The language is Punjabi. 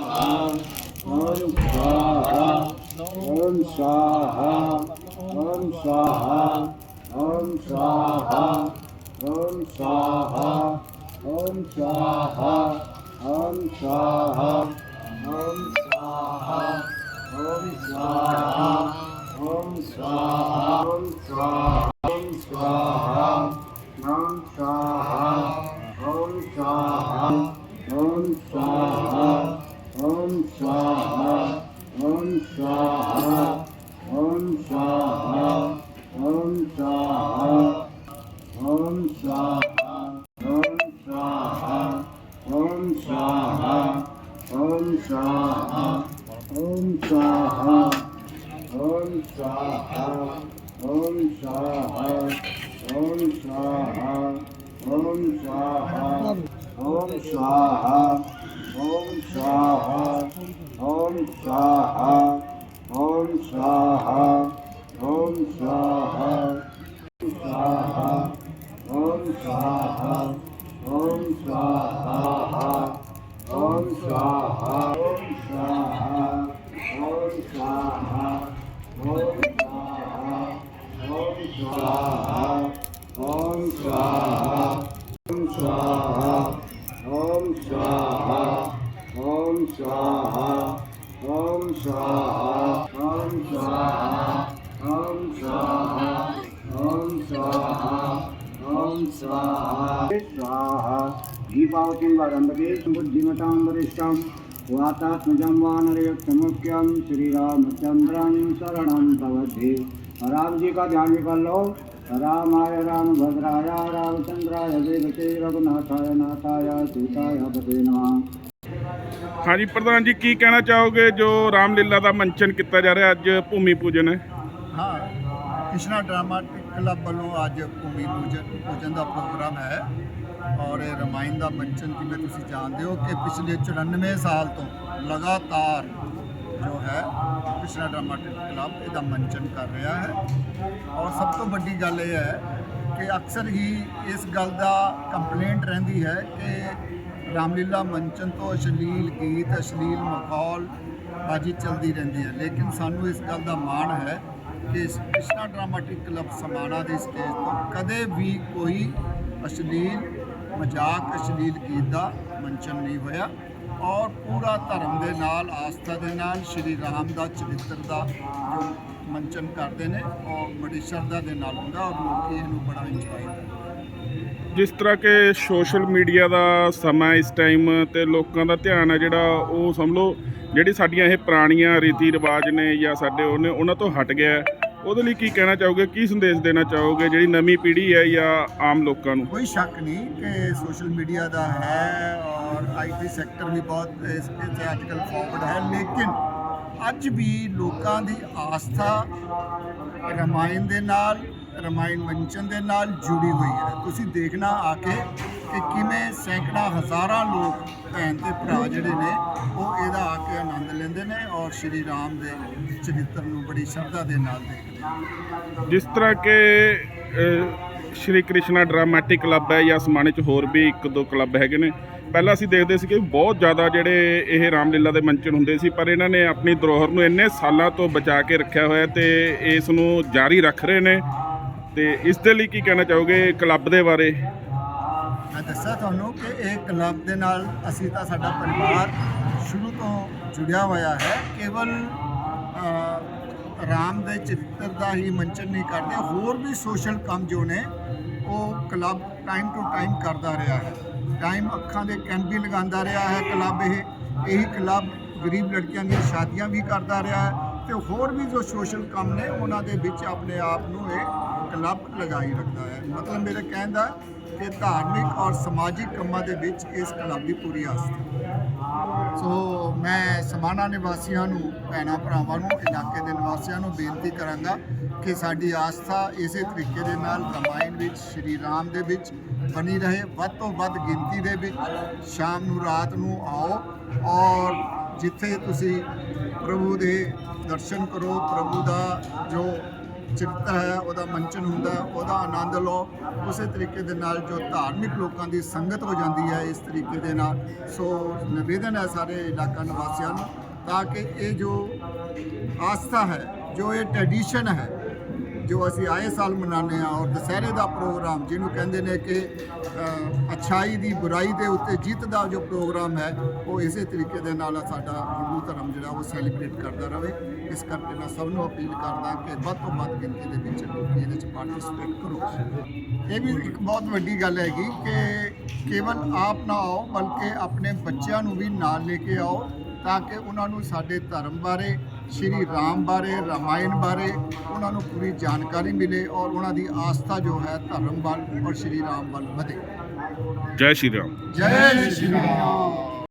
ओम स्वाहा ओम स्वाहा ओम स्वाहा ओम स्वाहा ओम स्वाहा ओम स्वाहा ओम स्वाहा ओम स्वाहा ओम स्वाहा ओम स्वाहा ओम स्वाहा ओम स्वाहा स्वाहा ॐ स्वाहा ॐ स्वाहा ॐ ॐ स्वाहा ॐ स्वाहा ॐ स्वाहा स्वाहा ॐ स्वाहा ॐ स्वाहा ॐ स्वाहा ॐ स्वाहा ॐ स्वाहा ॐ स्वाहा ॐ स्वाहा ॐ स्वाहा ॐ स्वाहा ॐ स्वाहा Swaha. Om Swaha. Om Swaha. Om Swaha. Om Swaha. Om Swaha. Om Swaha. Swaha. दीपावतिं वदन्तके बुद्धिमतां वरिष्ठं वातात्मजं वानरयुक्तमुख्यं श्रीरामचन्द्रं शरणं भवति राम जी का ध्यान भी कर लो रामाय राम भद्राय रामचंद्राय वेदते रघुनाथाय नाथाय सीताय पते नमः ਹਾਂਜੀ, ਪ੍ਰਧਾਨ ਜੀ, ਕੀ ਕਹਿਣਾ ਚਾਹੋਗੇ ਜੋ ਰਾਮਲੀਲਾ ਦਾ ਮੰਚਨ ਕੀਤਾ ਜਾ ਰਿਹਾ ਅੱਜ ਭੂਮੀ ਪੂਜਨ? ਹੈ ਹਾਂ ਕ੍ਰਿਸ਼ਨਾ ਡਰਾਮਾਟਿਕ ਕਲੱਬ ਵੱਲੋਂ ਅੱਜ ਭੂਮੀ ਪੂਜਨ ਪੂਜਨ ਦਾ ਪ੍ਰੋਗਰਾਮ ਹੈ ਔਰ ਇਹ ਰਮਾਇਣ ਦਾ ਮੰਚਨ ਜਿਵੇਂ ਤੁਸੀਂ ਜਾਣਦੇ ਹੋ ਕਿ ਪਿਛਲੇ 94 ਸਾਲ ਤੋਂ ਲਗਾਤਾਰ ਜੋ ਹੈ ਕ੍ਰਿਸ਼ਨਾ ਡਰਾਮਾਟਿਕ ਕਲੱਬ ਇਹਦਾ ਮੰਚਨ ਕਰ ਰਿਹਾ ਹੈ ਔਰ ਸਭ ਤੋਂ ਵੱਡੀ ਗੱਲ ਇਹ ਹੈ ਕਿ ਅਕਸਰ ਹੀ ਇਸ ਗੱਲ ਦਾ ਕੰਪਲੇਂਟ ਰਹਿੰਦੀ ਹੈ ਕਿ ਰਾਮਲੀਲਾ ਮੰਚਨ ਤੋਂ ਅਸ਼ਲੀਲ ਗੀਤ, ਅਸ਼ਲੀਲ ਮਾਹੌਲ ਬਾਜੀ ਚੱਲਦੀ ਰਹਿੰਦੀ ਹੈ। ਲੇਕਿਨ ਸਾਨੂੰ ਇਸ ਗੱਲ ਦਾ ਮਾਣ ਹੈ ਕਿ ਕ੍ਰਿਸ਼ਨਾ ਡਰਾਮਾਟਿਕ ਕਲੱਬ ਸਮਾਣਾ ਦੇ ਸਟੇਜ ਤੋਂ ਕਦੇ ਵੀ ਕੋਈ ਅਸ਼ਲੀਲ ਮਜ਼ਾਕ, ਅਸ਼ਲੀਲ ਗੀਤ ਦਾ ਮੰਚਨ ਨਹੀਂ ਹੋਇਆ ਔਰ ਪੂਰਾ ਧਰਮ ਦੇ ਨਾਲ, ਆਸਥਾ ਦੇ ਨਾਲ, ਸ਼੍ਰੀ ਰਾਮ ਦਾ ਚਰਿੱਤਰ ਦਾ ਜੋ ਮੰਚਨ ਕਰਦੇ ਨੇ ਔਰ ਬੜੀ ਸ਼ਰਧਾ ਦੇ ਨਾਲ ਹੁੰਦਾ ਔਰ ਲੋਕੀ ਇਹਨੂੰ ਬੜਾ ਇੰਜੋਏ ਕਰਦੇ ਜਿਸ ਤਰ੍ਹਾਂ ਕਿ ਸੋਸ਼ਲ ਮੀਡੀਆ ਦਾ ਸਮਾਂ ਇਸ ਟਾਈਮ ਤੇ ਲੋਕਾਂ ਦਾ ਧਿਆਨ ਹੈ ਜਿਹੜਾ ਉਹ ਸਮਝ ਲਓ ਜਿਹੜੀ ਸਾਡੀਆਂ ਇਹ ਪੁਰਾਣੀਆਂ ਰੀਤੀ ਰਿਵਾਜ ਨੇ ਜਾਂ ਸਾਡੇ ਉਹਨੇ ਉਹਨਾਂ ਤੋਂ ਹਟ ਗਿਆ। ਉਹਦੇ ਲਈ ਕੀ ਕਹਿਣਾ ਚਾਹੋਗੇ ਕੀ ਸੰਦੇਸ਼ ਦੇਣਾ ਚਾਹੋਗੇ ਜਿਹੜੀ ਨਵੀਂ ਪੀੜ੍ਹੀ ਹੈ ਜਾਂ ਆਮ ਲੋਕਾਂ ਨੂੰ ਕੋਈ ਸ਼ੱਕ ਨਹੀਂ ਕਿ ਸੋਸ਼ਲ ਮੀਡੀਆ ਦਾ ਹੈ ਔਰ ਆਈਟੀ ਸੈਕਟਰ ਵੀ ਬਹੁਤ ਇਸ ਤੇ ਅੱਜਕੱਲ ਫਾਰਵਰਡ ਹੈ ਲੇਕਿਨ ਅੱਜ ਵੀ ਲੋਕਾਂ ਦੀ ਆਸਥਾ ਰਮਾਇਣ ਦੇ ਨਾਲ, ਰਮਾਇਣ ਮੰਚਨ ਦੇ ਨਾਲ ਜੁੜੀ ਹੋਈ ਹੈ। ਤੁਸੀਂ ਦੇਖਣਾ ਆ ਕੇ ਕਿ ਕਿਵੇਂ ਸੈਂਕੜਾ ਹਜ਼ਾਰਾਂ ਲੋਕ ਭੈਣ ਤੇ ਭਰਾ ਜਿਹੜੇ ਨੇ, ਉਹ ਇਹਦਾ ਆ ਕੇ ਆਨੰਦ ਲੈਂਦੇ ਨੇ ਔਰ ਸ਼੍ਰੀ ਰਾਮ ਦੇ ਚਰਿੱਤਰ ਨੂੰ ਬੜੀ ਸ਼ਰਧਾ ਦੇ ਨਾਲ ਦੇਖਦੇ ਨੇ। ਜਿਸ ਤਰ੍ਹਾਂ ਕਿ ਸ਼੍ਰੀ ਕ੍ਰਿਸ਼ਨਾ ਡਰਾਮੈਟਿਕ ਕਲੱਬ ਹੈ ਜਾਂ ਸਮਾਣੇ 'ਚ ਹੋਰ ਵੀ ਇੱਕ ਦੋ ਕਲੱਬ ਹੈਗੇ ਨੇ। ਪਹਿਲਾਂ ਅਸੀਂ ਦੇਖਦੇ ਸੀ ਕਿ ਬਹੁਤ ਜ਼ਿਆਦਾ ਜਿਹੜੇ ਇਹ ਰਾਮਲੀਲਾ ਦੇ ਮੰਚਨ ਹੁੰਦੇ ਸੀ, ਪਰ ਇਹਨਾਂ ਨੇ ਆਪਣੀ ਧਰੋਹਰ ਨੂੰ ਇੰਨੇ ਸਾਲਾਂ ਤੋਂ ਬਚਾ ਕੇ ਰੱਖਿਆ ਹੋਇਆ ਤੇ ਇਸ ਨੂੰ ਜਾਰੀ ਰੱਖ ਰਹੇ ਨੇ। ਤੇ ਇਸ ਦੇ ਲਈ ਕੀ ਕਹਿਣਾ ਚਾਹੋਗੇ ਕਲੱਬ ਦੇ ਬਾਰੇ? ਮੈਂ ਦੱਸਿਆ ਤੁਹਾਨੂੰ ਕਿ ਇਹ ਕਲੱਬ ਦੇ ਨਾਲ ਅਸੀਂ ਤਾਂ ਸਾਡਾ ਪਰਿਵਾਰ ਸ਼ੁਰੂ ਤੋਂ ਜੁੜਿਆ ਹੋਇਆ ਹੈ। ਕੇਵਲ ਰਾਮ ਦੇ ਚਰਿੱਤਰ ਦਾ ਹੀ ਮੰਚਨ ਨਹੀਂ ਕਰਦੇ, ਹੋਰ ਵੀ ਸੋਸ਼ਲ ਕੰਮ ਜੋ ਨੇ, ਉਹ ਕਲੱਬ ਟਾਈਮ ਟੂ ਟਾਈਮ ਕਰਦਾ ਰਿਹਾ ਹੈ। ਟਾਈਮ ਅੱਖਾਂ ਦੇ ਕੈਂਪ ਵੀ ਲਗਾਉਂਦਾ ਰਿਹਾ ਹੈ ਕਲੱਬ ਇਹ, ਇਹੀ ਕਲੱਬ ਗਰੀਬ ਲੜਕੀਆਂ ਦੀਆਂ ਸ਼ਾਦੀਆਂ ਵੀ ਕਰਦਾ ਰਿਹਾ ਹੈ ਤੇ ਹੋਰ ਵੀ ਜੋ ਸੋਸ਼ਲ ਕੰਮ ਨੇ, ਉਹਨਾਂ ਦੇ ਵਿੱਚ ਆਪਣੇ ਆਪ ਨੂੰ ਇਹ ਕਲੱਬ ਲਗਾਈ ਰੱਖਦਾ ਹੈ। ਮਤਲਬ ਮੇਰੇ ਕਹਿਣ ਦਾ ਕਿ ਧਾਰਮਿਕ ਔਰ ਸਮਾਜਿਕ ਕੰਮਾਂ ਦੇ ਵਿੱਚ ਇਸ ਕਲੱਬ ਦੀ ਪੂਰੀ ਆਸਥਾ ਸਮਾਣਾ ਨਿਵਾਸੀਆਂ ਨੂੰ, ਭੈਣਾਂ ਭਰਾਵਾਂ ਨੂੰ, ਇਲਾਕੇ ਦੇ ਨਿਵਾਸੀਆਂ ਨੂੰ ਬੇਨਤੀ ਕਰਾਂਗਾ ਕਿ ਸਾਡੀ ਆਸਥਾ ਇਸੇ ਤਰੀਕੇ ਦੇ ਨਾਲ ਰਮਾਇਣ ਵਿੱਚ, ਸ਼੍ਰੀ ਰਾਮ ਦੇ ਵਿੱਚ ਬਣੀ ਰਹੇ। ਵੱਧ ਤੋਂ ਵੱਧ ਗਿਣਤੀ ਦੇ ਵਿੱਚ ਸ਼ਾਮ ਨੂੰ, ਰਾਤ ਨੂੰ ਆਓ ਔਰ ਜਿੱਥੇ ਤੁਸੀਂ ਪ੍ਰਭੂ ਦੇ ਦਰਸ਼ਨ ਕਰੋ, ਪ੍ਰਭੂ ਦਾ ਜੋ ਚਰਿੱਤਰ ਹੈ, ਉਹਦਾ ਮੰਚਨ ਹੁੰਦਾ ਉਹਦਾ ਆਨੰਦ ਲਓ। ਉਸੇ ਤਰੀਕੇ ਦੇ ਨਾਲ ਜੋ ਧਾਰਮਿਕ ਲੋਕਾਂ ਦੀ ਸੰਗਤ ਹੋ ਜਾਂਦੀ ਹੈ, ਇਸ ਤਰੀਕੇ ਦੇ ਨਾਲ। ਸੋ ਨਿਵੇਦਨ ਹੈ ਸਾਰੇ ਇਲਾਕਾ ਨਿਵਾਸੀਆਂ ਨੂੰ, ਤਾਂ ਕਿ ਇਹ ਜੋ ਆਸਥਾ ਹੈ, ਜੋ ਇਹ ਟ੍ਰੈਡੀਸ਼ਨ ਹੈ ਜੋ ਅਸੀਂ ਆਏ ਸਾਲ ਮਨਾਉਂਦੇ ਹਾਂ ਔਰ ਦੁਸਹਿਰੇ ਦਾ ਪ੍ਰੋਗਰਾਮ ਜਿਹਨੂੰ ਕਹਿੰਦੇ ਨੇ ਕਿ ਅ, ਅੱਛਾਈ ਦੀ ਬੁਰਾਈ ਦੇ ਉੱਤੇ ਜਿੱਤ ਦਾ ਜੋ ਪ੍ਰੋਗਰਾਮ ਹੈ ਉਹ ਇਸੇ ਤਰੀਕੇ ਦੇ ਨਾਲ ਸਾਡਾ ਹਿੰਦੂ ਧਰਮ ਜਿਹੜਾ ਉਹ ਸੈਲੀਬ੍ਰੇਟ ਕਰਦਾ ਰਹੇ। ਇਸ ਕਰਕੇ ਮੈਂ ਸਭ ਨੂੰ ਅਪੀਲ ਕਰਦਾ ਕਿ ਵੱਧ ਤੋਂ ਵੱਧ ਗਿਣਤੀ ਦੇ ਵਿੱਚ ਲੋਕ ਇਹਦੇ ਵਿੱਚ ਪਾਰਟਿਸਿਪੇਟ ਕਰੋ। ਇਹ ਵੀ ਇੱਕ ਬਹੁਤ ਵੱਡੀ ਗੱਲ ਹੈਗੀ ਕਿ ਕੇਵਲ ਆਪ ਨਾ ਆਓ ਬਲਕਿ ਆਪਣੇ ਬੱਚਿਆਂ ਨੂੰ ਵੀ ਨਾਲ ਲੈ ਕੇ ਆਓ ਤਾਂ ਕਿ ਉਹਨਾਂ ਨੂੰ ਸਾਡੇ ਧਰਮ ਬਾਰੇ ਸ਼੍ਰੀ ਰਾਮ ਬਾਰੇ ਰਾਮਾਇਣ ਬਾਰੇ ਉਹਨਾਂ ਨੂੰ ਪੂਰੀ ਜਾਣਕਾਰੀ ਮਿਲੇ ਔਰ ਉਹਨਾਂ ਦੀ ਆਸਥਾ ਜੋ ਹੈ ਧਰਮ ਵੱਲ ਔਰ ਸ਼੍ਰੀ ਰਾਮ ਵੱਲ ਵਧੇ। ਜੈ ਸ਼੍ਰੀ ਰਾਮ। ਜੈ ਸ਼੍ਰੀ ਰਾਮ।